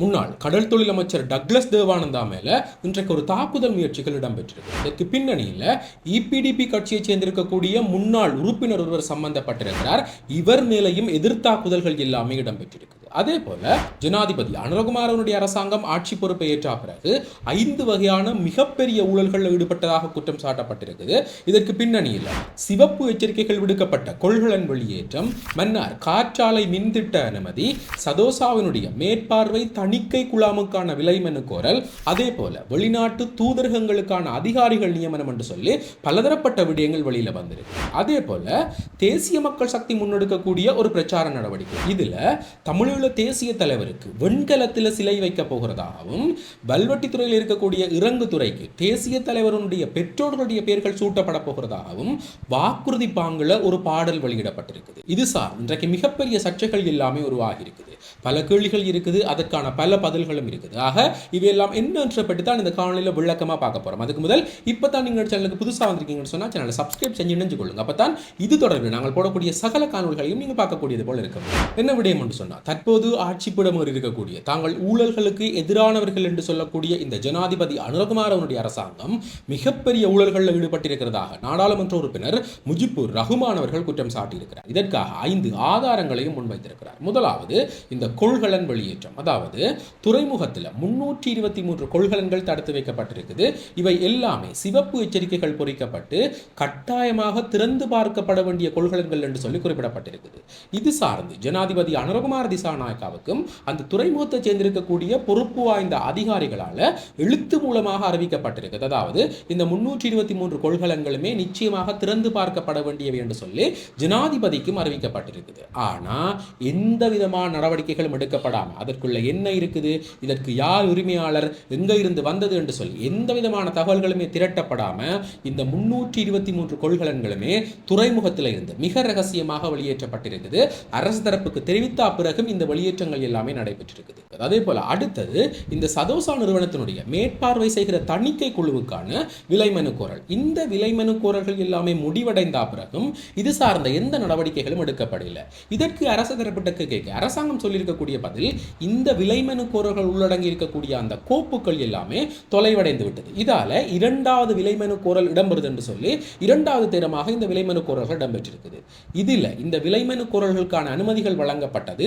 முன்னாள் கடல் தொழில் அமைச்சர் டக்ளஸ் தேவானந்தா மேல இன்றைக்கு ஒரு தாக்குதல் முயற்சிகள் இடம்பெற்றிருக்கு. இதற்கு பின்னணியில் இபிடிபி கட்சியைச் சேர்ந்திருக்கக்கூடிய முன்னாள் உறுப்பினர் ஒருவர் சம்பந்தப்பட்டிருக்கிறார். இவர் மேலையும் எதிர்த்தாக்குதல்கள் எல்லாமே இடம்பெற்றிருக்கு. அதே போல ஜனாதிபதி அனுரகுமாரனுடைய அரசாங்கம் ஆட்சி பொறுப்பை ஏற்ற பிறகு ஐந்து வகையான மிகப்பெரிய ஊழல்களில் ஈடுபட்டதாக குற்றம் சாட்டப்பட்டிருக்குது. இதற்கு பின்னணியில் சிவப்பு எச்சரிக்கைகள் விடுக்கப்பட்ட கொள்கலன் வெளியேற்றம் மன்னார் காற்றாலை மின்திட்ட அனுமதி சதோசாவினுடைய மேற்பார்வை தணிக்கை குழாமுக்கான விலை மனு கோரல் அதே போல வெளிநாட்டு தூதரகங்களுக்கான அதிகாரிகள் நியமனம் என்று சொல்லி பலதரப்பட்ட விடயங்கள் வெளியில வந்திருக்கு. அதே போல தேசிய மக்கள் சக்தி முன்னெடுக்கக்கூடிய ஒரு பிரச்சார நடவடிக்கை. இதுல தமிழ் தமிழீழ தேசிய தலைவருக்கு வெண்கலத்தில் சிலை வைக்க போகிறதாகவும் வல்வெட்டித்துறையில் இருக்கக்கூடிய இறங்கு துறைக்கு தேசிய தலைவருடைய பெற்றோர்களுடைய பெயர்கள் சூட்டப்பட போகிறதாகவும் வாக்குறுதி பாங்குல ஒரு பாடல் வெளியிடப்பட்டிருக்குது. இது சார் இன்றைக்கு மிகப்பெரிய சர்ச்சைகள் எல்லாமே உருவாகி இருக்குது பல கேள்விகள் இருக்குது அதற்கான பல பதில்களும் இருக்குது. ஆக இவையெல்லாம் என்னன்ற பற்றி தான் இந்த காணொலியில் விளக்கமாக பார்க்க போகிறோம் அதுக்கு முதல் இப்போ தான் நீங்கள் சேனலுக்கு புதுசாக வந்திருக்கீங்கன்னு சொன்னால் சேனலை சப்ஸ்கிரைப் செஞ்சு இணைஞ்சு கொள்ளுங்க. அப்போ தான் இது தொடர்பில் நாங்கள் போடக்கூடிய சகல காணொலிகளையும் நீங்கள் பார்க்கக்கூடியது போல இருக்கும். என்ன விடயம் என்று சொன்னால் தற்போது ஆட்சிப்பிடம் இருக்கக்கூடிய தாங்கள் ஊழல்களுக்கு எதிரானவர்கள் என்று சொல்லக்கூடிய இந்த ஜனாதிபதி அனுரகுமாரவனுடைய அரசாங்கம் மிகப்பெரிய ஊழல்களில் ஈடுபட்டிருக்கிறதாக நாடாளுமன்ற உறுப்பினர் முஜிபுர் ரகுமான் அவர்கள் குற்றம் சாட்டியிருக்கிறார். இதற்காக ஐந்து ஆதாரங்களையும் முன்வைத்திருக்கிறார். முதலாவது இந்த கொள்கலன் வெளியேற்றம். அதாவது துறைமுகத்தில் முன்னூற்றி இருபத்தி மூன்று கொள்கலன்கள் தடுத்து வைக்கப்பட்டிருக்குது. இவை எல்லாமே சிவப்பு எச்சரிக்கைகள் பொறிக்கப்பட்டு கட்டாயமாக திறந்து பார்க்கப்பட வேண்டிய கொள்கலன்கள் என்று சொல்லி குறிப்பிடப்பட்டிருக்குது. இது சார்ந்து ஜனாதிபதி அனுரகுமார் திசாநாயக்காவுக்கும் அந்த துறைமுகத்தை சேர்ந்திருக்கக்கூடிய பொறுப்பு வாய்ந்த அதிகாரிகளால் எழுத்து மூலமாக அறிவிக்கப்பட்டிருக்குது அதாவது இந்த முன்னூற்றி இருபத்தி மூன்று கொள்கலன்களுமே நிச்சயமாக திறந்து பார்க்கப்பட வேண்டியவை என்று சொல்லி ஜனாதிபதிக்கும் அறிவிக்கப்பட்டிருக்குது. ஆனால் எந்த விதமான நடவடிக்கைகளும் எடுக்கப்படாமல் அதற்குள்ள என்ன இருக்குது? இதற்கு யார் உரிமையாளர்? எங்கே இருந்து வந்தது என்று சொல்லி எந்த விதமான தகவல்களுமே திரட்டப்படாமல் இந்த முன்னூற்றி இருபத்தி மூன்று கொள்கலன்களுமே துறைமுகத்தில் இருந்து மிக ரகசியமாக வெளியேற்றப்பட்டிருக்குது அரசு தரப்புக்கு தெரிவித்த பிறகும் இந்த வெளியேற்றங்கள் எல்லாமே நடைபெற்றிருக்குது. அதே போல அடுத்தது இந்த சதோசா நிறுவனத்தினுடைய மேற்பார்வை செய்கிற தணிக்கை குழுவுக்கான விலை மனு கோரல். இந்த விலை மனு கோரல்கள் எல்லாமே முடிவடைந்த பிறகும் இது சார்ந்த எந்த நடவடிக்கைகளும் எடுக்கப்படவில்லை. இதற்கு அரசு தரப்பட்ட கேட்க அரசாங்கம் சொல்லியிருக்கக்கூடிய பதில் இந்த விலை மனு கோரல்கள் உள்ளடங்கி இருக்கக்கூடிய அந்த கோப்புகள் எல்லாமே தொலைவடைந்து விட்டது. இதால இரண்டாவது விலை மனு கோரல் இடம்பெறுது என்று சொல்லி இரண்டாவது தேரமாக இந்த விலை மனு கோரல்கள் இடம்பெற்றிருக்குது. இதில் இந்த விலை மனு கோரல்களுக்கான அனுமதிகள் வழங்கப்பட்டது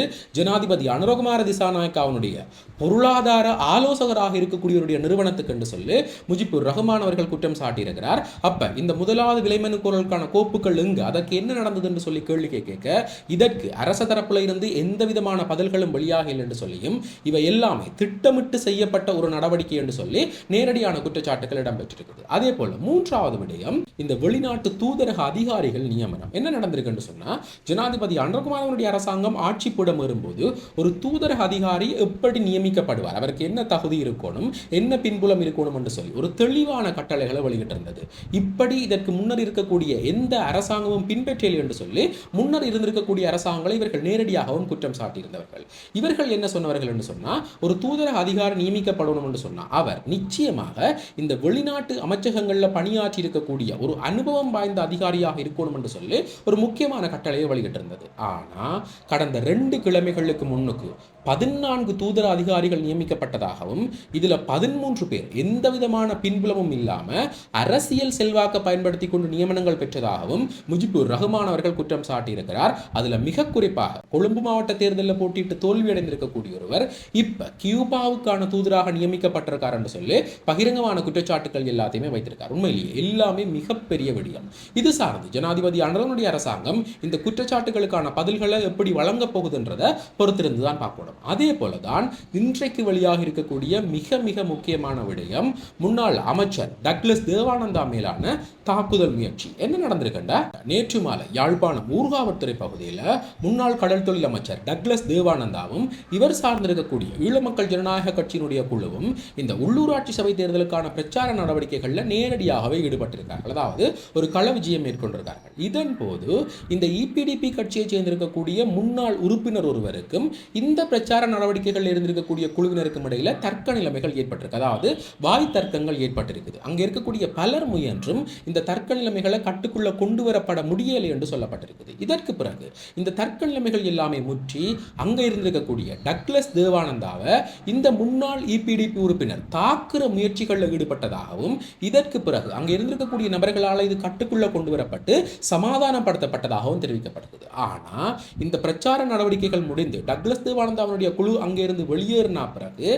ஜனாதிபதி அனுரகுமார திசாநாயக்காவனுடைய பொருளாதார ஆலோசகராக இருக்கக்கூடியவருடைய நிறுவனத்துக்கு என்று சொல்லி முஜிபுர் ரஹ்மான் அவர்கள் குற்றம் சாட்டியிருக்கிறார். அப்ப இந்த முதலாவது விலைமனு குரலுக்கான கோப்புகள் எங்கு? அதற்கு என்ன நடந்தது என்று சொல்லி கேள்வி கேட்க இதற்கு அரச தரப்புல இருந்து எந்த விதமான பதில்களும் இல்லை என்று சொல்லியும் இவை எல்லாமே திட்டமிட்டு செய்யப்பட்ட ஒரு நடவடிக்கை என்று சொல்லி நேரடியான குற்றச்சாட்டுகள் இடம்பெற்றிருக்கிறது அதே போல மூன்றாவது விடயம் இந்த வெளிநாட்டு தூதரக அதிகாரிகள் நியமனம். என்ன நடந்திருக்கு என்று சொன்னா ஜனாதிபதி அன்றகுமாரனுடைய அரசாங்கம் ஆட்சிப்பிடம் வரும்போது பொழுது ஒரு தூதரக அதிகாரி எப்படி நியமிக்கப்படுவார்? அவருக்கு என்ன தகுதி இருக்கணும்? என்ன பின்புலம் இருக்கணும் என்று சொல்லி ஒரு தெளிவான கட்டளைகளை வெளியிட்டிருந்தது. இப்படி இதற்கு முன்னர் இருக்கக்கூடிய எந்த அரசாங்கமும் பின்பற்றலை என்று சொல்லி முன்னர் இருந்திருக்கக்கூடிய அரசாங்கங்களை இவர்கள் நேரடியாகவும் குற்றம் சாட்டியிருந்தவர்கள். இவர்கள் என்ன சொன்னவர்கள் என்று சொன்னால் ஒரு தூதரக அதிகாரி நியமிக்கப்படணும் என்று சொன்னால் அவர் நிச்சயமாக இந்த வெளிநாட்டு அமைச்சகங்களில் பணியாற்றி இருக்கக்கூடிய ஒரு அனுபவம் வாய்ந்த அதிகாரியாக இருக்கணும் என்று சொல்லி ஒரு முக்கியமான கட்டளையை வெளியிட்டிருந்தது. ஆனால் கடந்த ரெண்டு கிழமைகள் நாட்களுக்கு முன்னுக்கு பதினான்கு தூதர அதிகாரிகள் நியமிக்கப்பட்டதாகவும் இதில் பதிமூன்று பேர் எந்த விதமான பின்புலமும் இல்லாமல் அரசியல் செல்வாக்க பயன்படுத்தி கொண்டு நியமனங்கள் பெற்றதாகவும் முஜிபுர் ரஹ்மான் அவர்கள் குற்றம் சாட்டியிருக்கிறார். அதில் மிக குறிப்பாக கொழும்பு மாவட்ட தேர்தலில் போட்டியிட்டு தோல்வியடைந்திருக்கக்கூடிய ஒருவர் இப்போ கியூபாவுக்கான தூதராக நியமிக்கப்பட்டிருக்கார் என்று சொல்லி பகிரங்கமான குற்றச்சாட்டுகள் எல்லாத்தையுமே வைத்திருக்கார். உண்மையிலேயே எல்லாமே மிகப்பெரிய விடயம். இது சார்ந்து ஜனாதிபதி அனரனுடைய அரசாங்கம் இந்த குற்றச்சாட்டுகளுக்கான பதில்களை எப்படி வழங்கப் போகுதுன்றதை பொறுத்திருந்து தான் பார்க்கணும். அதே போல தான் இன்றைக்கு வெளியாக இருக்கக்கூடிய மிக மிக முக்கியமான விடயம் முன்னாள் அமைச்சர் டக்ளஸ் தேவானந்தா மேலான தாக்குதல் முயற்சி. என்ன நடந்திருக்கண்டா? நேற்று மாலை யாழ்ப்பாணம் ஊர்காவத்துறை பகுதியில் முன்னாள் கடல் தொழில் அமைச்சர் டக்ளஸ் தேவானந்தாவும் இவர் சார்ந்திருக்கக்கூடிய ஈழ மக்கள் ஜனநாயக கட்சியினுடைய குழுவும் இந்த உள்ளூராட்சி சபை தேர்தலுக்கான பிரச்சார நடவடிக்கைகளில் நேரடியாகவே ஈடுபட்டிருக்கார்கள். அதாவது ஒரு கள விஜயம் மேற்கொண்டிருக்கார்கள். இதன் போது இந்த இபிடிபி கட்சியை சேர்ந்திருக்கக்கூடிய முன்னாள் உறுப்பினர் ஒருவருக்கும் இந்த பிரச்சார நடவடிக்கைகள் இருந்திருக்கக்கூடிய குழுவினருக்கும் இடையில தர்க்க நிலைமைகள் ஏற்பட்டிருக்கு. அதாவது வாய் தர்க்கங்கள் ஏற்பட்டிருக்குது. அங்கே இருக்கக்கூடிய பலர் முயன்றும் இந்த இந்த தர்க்க நிலைமைகளை கட்டுக்குள்ள கொண்டு வரப்பட முடியலை என்று சொல்லப்பட்டிருக்குது. இதற்கு பிறகு இந்த தர்க்க நிலைமைகள் எல்லாமே முற்றி அங்கே இருந்திருக்கக்கூடிய டக்ளஸ் தேவானந்தாவை இந்த முன்னாள் இபிடிபி உறுப்பினர் தாக்குற முயற்சிகளில் ஈடுபட்டதாகவும் இதற்கு பிறகு அங்கே இருந்திருக்கக்கூடிய நபர்களால் இது கட்டுக்குள்ள கொண்டு வரப்பட்டு சமாதானப்படுத்தப்பட்டதாகவும் தெரிவிக்கப்பட்டது. ஆனா இந்த பிரச்சார நடவடிக்கைகள் முடிந்து டக்ளஸ் தேவானந்தாவுடைய குழு அங்கிருந்து வெளியேறின பிறகு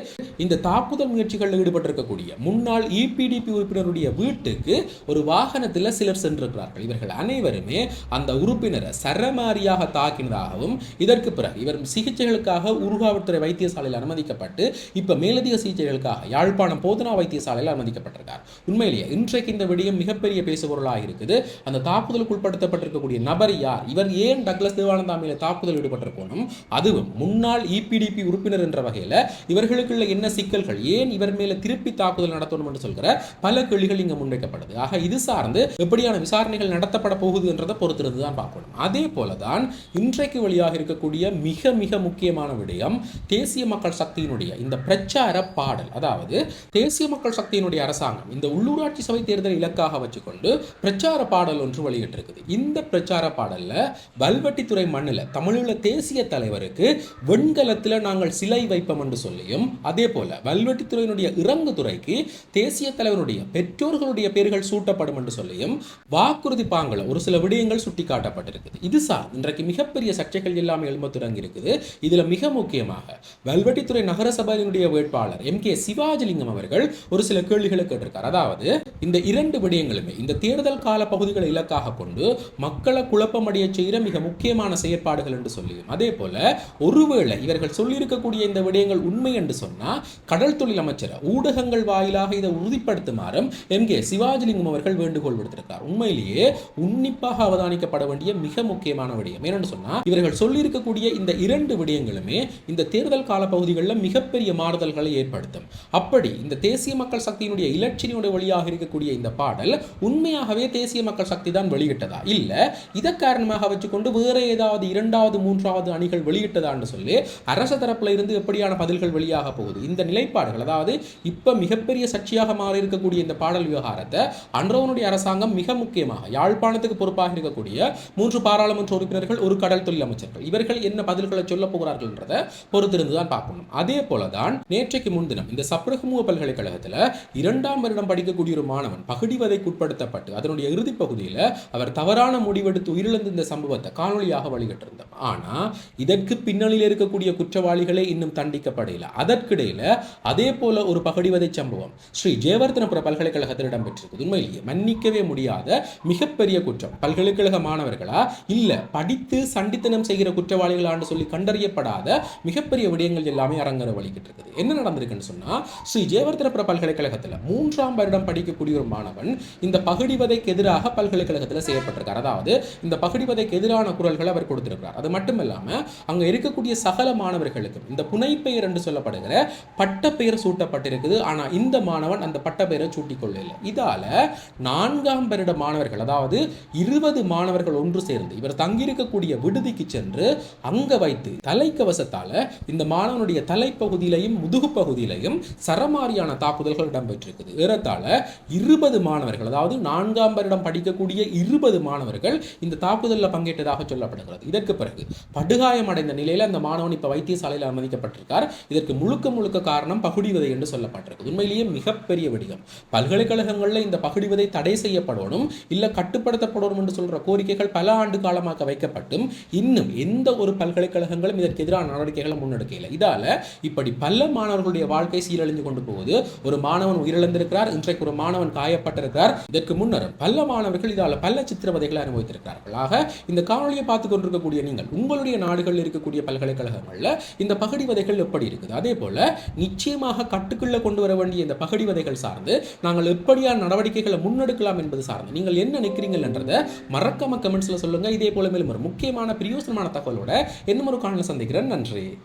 இந்த தாக்குதல் முயற்சிகளில் ஈடுபட்டிருக்கக்கூடிய முன்னாள் இபிடிபி உறுப்பினருடைய வீட்டுக்கு ஒரு வாகனத்தில் சிலர் சென்றிருக்கிறார்கள். இவர்கள் அனைவருமே அந்த உறுப்பினரை சரமாரியாக தாக்கினதாகவும் இதற்கு பிறகு இவர் சிகிச்சைகளுக்காக உருகாவத்துறை வைத்தியசாலையில் அனுமதிக்கப்பட்டு இப்ப மேலதிக சிகிச்சைகளுக்காக யாழ்ப்பாணம் போதனா வைத்தியசாலையில் அனுமதிக்கப்பட்டிருக்கார். உண்மையிலேயே இன்றைக்கு இந்த விடயம் மிகப்பெரிய பேசுபொருளாக இருக்குது. அந்த தாக்குதலுக்கு உட்படுத்தப்பட்டிருக்கக்கூடிய நபர் யார்? இவர் ஏன் டக்ளஸ் தேவானந்தா மேல தாக்குதல் ஈடுபட்டிருக்கணும்? அதுவும் முன்னாள் இபிடிபி உறுப்பினர் என்ற வகையில் இவர்களுக்குள்ள என்ன சிக்கல்கள்? ஏன் இவர் மேல திருப்பி தாக்குதல் நடத்தணும் என்று சொல்கிற பல கேள்விகள் இங்கு முன்வைக்கப்படுது. ஆக இது சார்ந்து எப்படியான விசாரணைகள் நடத்தப்பட போகுதுன்றதை பொறுத்திருந்து தான் பார்க்கணும். அதே போல தான் இன்றைக்கு வழியாக இருக்கக்கூடிய மிக மிக முக்கியமான விடயம் தேசிய மக்கள் சக்தியினுடைய இந்த பிரச்சார பாடல். அதாவது தேசிய மக்கள் சக்தியினுடைய அரசாங்கம் இந்த உள்ளூராட்சி சபை தேர்தல் இலக்காக வச்சுக்கொண்டு பிரச்சார பாடல் ஒன்று வெளியிட்டிருக்குது. இந்த பிரச்சார பாடல்ல வல்வெட்டித்துறை மண்ணில் தமிழீழ தேசிய தலைவருக்கு வெண்கலத்தில் நாங்கள் சிலை வைப்போம் என்று சொல்லியும் அதே போல வல்வெட்டித்துறையினுடைய இறங்கு துறைக்கு தேசிய தலைவருடைய பெற்றோர்களுடைய பெயர்கள் சூட்டப்படும் என்று சொல்லியும் வாக்குறுதி பாங்கல ஒரு சில விடயங்கள் சுட்டிக்காட்டப்பட்டிருக்குது. இது சார் இன்றைக்கு மிகப்பெரிய சர்ச்சைகள் எல்லாமே எழும்ப தொடங்கி இருக்குது இதுல மிக முக்கியமாக வல்வெட்டித்துறை நகரசபையினுடைய வேட்பாளர் எம் கே சிவாஜிலிங்கம் அவர்கள் ஒரு சில கேள்விகளை கேட்டிருக்கார். அதாவது இந்த இரண்டு விடயங்களுமே இந்த தேர்தல் கால பகுதிகளை இலக்காக கொண்டு மக்களை குழப்பமடைய செய்கிற மிக முக்கியமான செயற்பாடுகள் என்று சொல்லியும் அதே போல ஒருவேளை இவர்கள் சொல்லியிருக்கக்கூடிய இந்த விடயங்கள் உண்மை என்று சொன்னால் கடல் தொழில் அமைச்சர் ஊடகங்கள் வாயிலாக இதை உறுதிப்படுத்துமாறும் எம் கே சிவாஜிலிங்கம் அவர்கள் வேண்டுகோள் விடுத்திருக்கார் உண்மையிலேயே உன்னிப்பாக அவதானிக்கப்பட வேண்டிய மிக முக்கியமான விடயம் ஏனென்று சொன்னால் இவர்கள் சொல்லியிருக்கக்கூடிய இந்த இரண்டு விடயங்களுமே இந்த தேர்தல் கால பகுதிகளில் மிகப்பெரிய மாறுதல்களை ஏற்படுத்தும். அப்படி இந்த தேசிய மக்கள் சக்தியினுடைய இலட்சியினுடைய வழியாக இருக்கக்கூடிய இந்த பாடல் உண்மையாகவே தேசிய மக்கள் சக்தி தான் வெளியிட்டதா? இல்லை இதை காரணமாக வச்சுக்கொண்டு வேற ஏதாவது இரண்டாவது மூன்றாவது அணிகள் வெளியிட்டதான்னு சொல்லி அரச தரப்பில் இருந்து எப்படியான பதில்கள் வெளியாக போகுது? இந்த நிலைப்பாடுகள் அதாவது இப்போ மிகப்பெரிய சர்ச்சையாக மாறி இருக்கக்கூடிய இந்த பாடல் விவகாரத்தை அன்றவனுடைய அரசாங்கம் மிக முக்கியமாக யாழ்ப்பாணத்துக்கு பொறுப்பாக இருக்கக்கூடிய மூன்று பாராளுமன்ற உறுப்பினர்கள் ஒரு கடல் தொழில் அமைச்சர்கள் இவர்கள் என்ன பதில்களை சொல்ல போகிறார்கள் என்றதை பொறுத்திருந்து தான் பார்க்கணும். அதே போலதான் நேற்றைக்கு முன்தினம் இந்த சப்ரகமுக பல்கலைக்கழகத்தில் இரண்டாம் வருடம் படிக்கக்கூடிய ஒரு மாணவன் பகுடிவதைக்கு உட்படுத்தப்பட்டு அதனுடைய இறுதி பகுதியில் அவர் தவறான முடிவெடுத்து உயிரிழந்த இந்த சம்பவத்தை காணொலியாக வழிகட்டிருந்தார் ஆனா இதற்கு பின்னணியில் இருக்கக்கூடிய குற்றவாளிகளே இன்னும் தண்டிக்கப்படையில் அதற்கிடையில அதே போல ஒரு பகடிவதை சம்பவம் ஸ்ரீ ஜெயவர்தனபுர பல்கலைக்கழகத்தில் இடம்பெற்றிருக்கு உண்மையிலேயே மன்னிக்கவே முடியாத மிகப்பெரிய குற்றம். பல்கலைக்கழக மாணவர்களா? இல்ல படித்து சண்டித்தனம் செய்கிற குற்றவாளிகளான்னு சொல்லி கண்டறியப்படாத மிகப்பெரிய விடயங்கள் எல்லாமே அரங்கர வழிகிட்டு இருக்குது என்ன நடந்திருக்குன்னு சொன்னால் ஸ்ரீ ஜெயவர்தனபுர பல்கலைக்கழகத்தில் மூன்றாம் வருடம் படிக்கக்கூடிய ஒரு மாணவன் இந்த பகுடிவதைக்கு எதிராக பல்கலைக்கழகத்தில் செய்யப்பட்டிருக்கார் அதாவது இந்த பகுடிவதைக்கு எதிரான குரல்களை அவர் கொடுத்திருக்கிறார். அது மட்டும் இல்லாம அங்க இருக்கக்கூடிய சகல மாணவர்களுக்கும் இந்த புனைப்பெயர் என்று சொல்லப்படுகிற பட்டப்பெயர் சூட்டப்பட்டிருக்குது. ஆனால் இந்த மாணவன் அந்த பட்டப்பெயரை சூட்டிக் இதால் இதால நான்காம் வருட மாணவர்கள் அதாவது இருபது மாணவர்கள் ஒன்று சேர்ந்து இவர் தங்கியிருக்கக்கூடிய விடுதிக்கு சென்று அங்க வைத்து தலைக்கவசத்தால இந்த மாணவனுடைய தலைப்பகுதியிலையும் முதுகு பகுதியிலையும் சரமாரியான தாக்குதல்கள் இடம்பெற்றிருக்குது. ஏறத்தாழ இருபது மாணவர்கள் அதாவது நான்காம் வருடம் படிக்கக்கூடிய இருபது மாணவர்கள் இந்த தாக்குதலில் பங்கேற்றதாக சொல்லப்படுகிறது. இதற்கு பிறகு படுகாயமடைந்த நிலையில் அந்த மாணவன் இப்ப வைத்தியசாலையில் அனுமதிக்கப்பட்டிருக்கார். இதற்கு முழுக்க முழுக்க காரணம் பகுடிவதை என்று சொல்லப்பட்டிருக்கு உண்மையிலேயே மிகப்பெரிய விடயம். பல்கலைக்கழகங்களில் இந்த பகுடிவதை தடை செய்யப்படணும் இல்ல கட்டுப்படுத்தப்படணும் என்று சொல்ற கோரிக்கைகள் பல ஆண்டு காலமாக வைக்கப்பட்டும். இன்னும் எந்த ஒரு பல்கலைக்கழகங்களும் இதற்கு எதிரான நடவடிக்கைகளை முன்னெடுக்கல இதால இப்படி பல மாணவர்களுடைய வாழ்க்கை சீரழிந்து கொண்டு போகுது. ஒரு மாணவன் உயிரிழந்திருக்கிறார் இன்றைக்கு ஒரு மாணவன் காயப்பட்டிருக்கிறார். இதற்கு முன்னர் பல மாணவர்கள் இதால பல சித்திரவதைகளை அனுபவித்திருக்கிறார்கள். ஆக இந்த காணொலியை பார்த்து கொண்டிருக்கக்கூடிய நீங்கள் உங்களுடைய நாடுகளில் இருக்கக்கூடிய பல்கலைக்கழகங்கள்ல இந்த பகடிவதைகள் எப்படி இருக்குது? அதே போல நிச்சயமாக கட்டுக்குள்ள கொண்டு வர வேண்டிய இந்த பகடிவதைகள் சார்ந்து நாங்கள் எப்படியான நடவடிக்கைகளை முன்னெடுக்க இருக்கலாம் என்பது சார்ந்து. நீங்கள் என்ன நினைக்கிறீங்கன்றதை மறக்காம கமெண்ட்ஸில் சொல்லுங்க. இதே போல மேலும் ஒரு முக்கியமான பிரியோசனமான தகவலோட இன்னும் ஒரு காணொலி சந்திக்கிறேன். நன்றி.